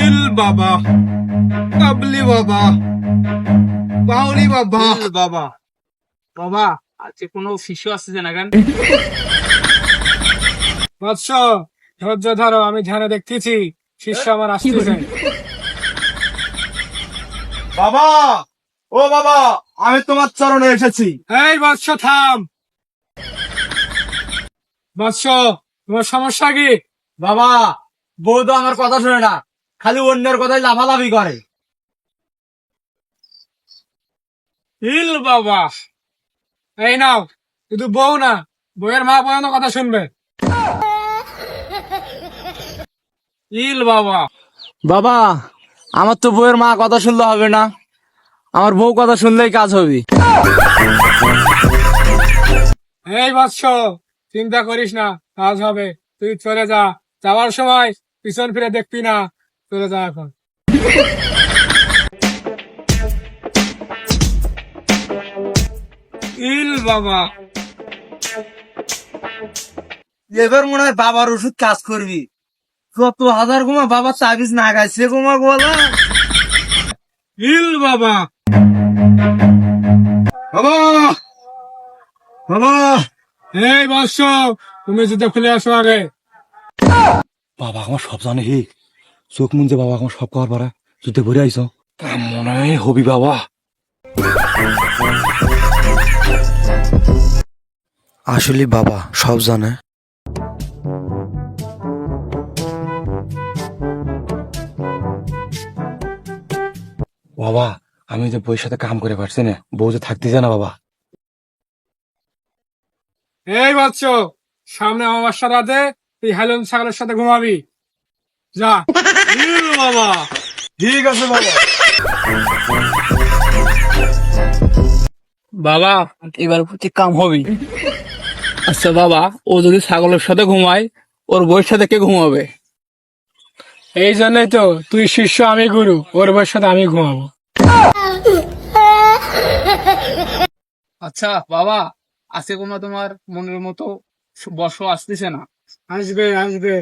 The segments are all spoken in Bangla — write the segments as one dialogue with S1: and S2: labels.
S1: ইল বাবা কাবলি বাবা বাউলি বাবা।
S2: বাবা। বাবা আজকে কোনো শিশু আসতেছে না কেন?
S1: বৎস ধৈর্য ধরো আমি ধ্যানে দেখতেছি শিষ্য আমার আসতেছে।
S3: বাবা ও বাবা আমি তোমার চরণে এসেছি।
S1: এই বৎস থাম। বৎস তোমার সমস্যা কি?
S3: বাবা তো আমার কথা শোনে না। খালি অন্যের কথাই লাফালাফি করে।
S1: ইল বাবা। এই নাও শুধু বউ না বউয়ের মা পর্যন্ত কথা শুনবে। ইল বাবা।
S3: বাবা আমার তো বউয়ের মা কথা শুনলে হবে না। আমার বউ কথা শুনলেই কাজ হবে।
S1: এই বৎস চিন্তা করিস না কাজ হবে। তুই চলে যা। যাওয়ার সময় পিছন ফিরে দেখবি না। চলে যা এখন। ইল বাবা।
S3: এবার মনে হয় বাবার ওষুধ কাজ করবি। কত হাজার ঘুমা বাবার তাবিজ না গাইছে ঘুমা গোলা
S1: ইল বাবা।
S3: বাবা! বাবা!
S1: এই বৎস তুমি যদি খুলে আসো আগে।
S4: বাবা আমার সব জানে চোখ যে বাবা আমার সব খাওয়ার পারে যুদ্ধে ভরে আইস মনে হয় হবি বাবা। আসলে বাবা সব জানে। বাবা আমি যে বইয়ের সাথে কাম করে পারছি না বউ যে থাকতে যায় না বাবা।
S1: এই বাচ্চ সামনে আমার অমাবস্যা রাতে তুই হেলন ছাগলের সাথে ঘুমাবি। যা বাবা
S3: ঠিক আছে বাবা
S2: বাবা এবার প্রতি কাম হবে। আচ্ছা বাবা ও যদি ছাগলের সাথে ঘুমায় ওর বউয়ের সাথে কে ঘুমাবে?
S1: এই জন্যই তো তুই শিষ্য আমি গুরু। ওর বউয়ের সাথে আমি ঘুমাবো।
S2: আচ্ছা বাবা আজকে কোনো তোমার মনের মতো বর্ষ আসতেছে না।
S1: আসবে আসবে।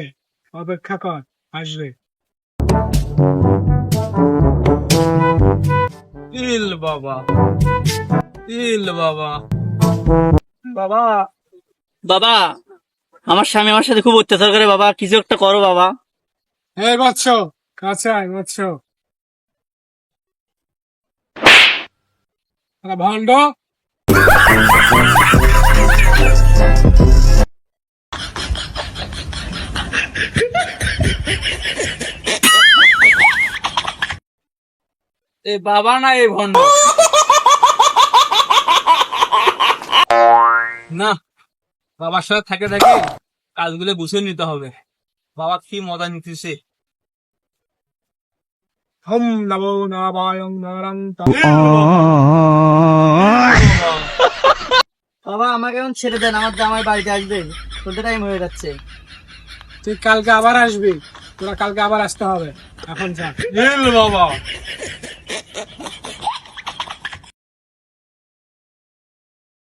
S1: অপেক্ষা কর। আসবে।
S2: ইল বাবা ইল বাবা। বাবা। বাবা আমার স্বামী আমার সাথে খুব অত্যাচার করে বাবা কিছু একটা করো বাবা।
S1: এই বৎস কাছে আয় আরে
S2: এ বাবা না এই ভণ্ড। না বাবার সাথে থাকে থাকে কাজগুলো বুঝে নিতে হবে। বাবা কি মজা নিতেছে
S1: হম নমো নারায়ণ নারায়ণ
S5: বাবা আমাকে এখন ছেড়ে দেন আমার জামাই বাড়িতে আসবে। বলতে টাইম হয়ে যাচ্ছে।
S1: তুই কালকে আবার আসবি তোরা কালকে আবার আসতে হবে। এখন যা।
S2: বাবা।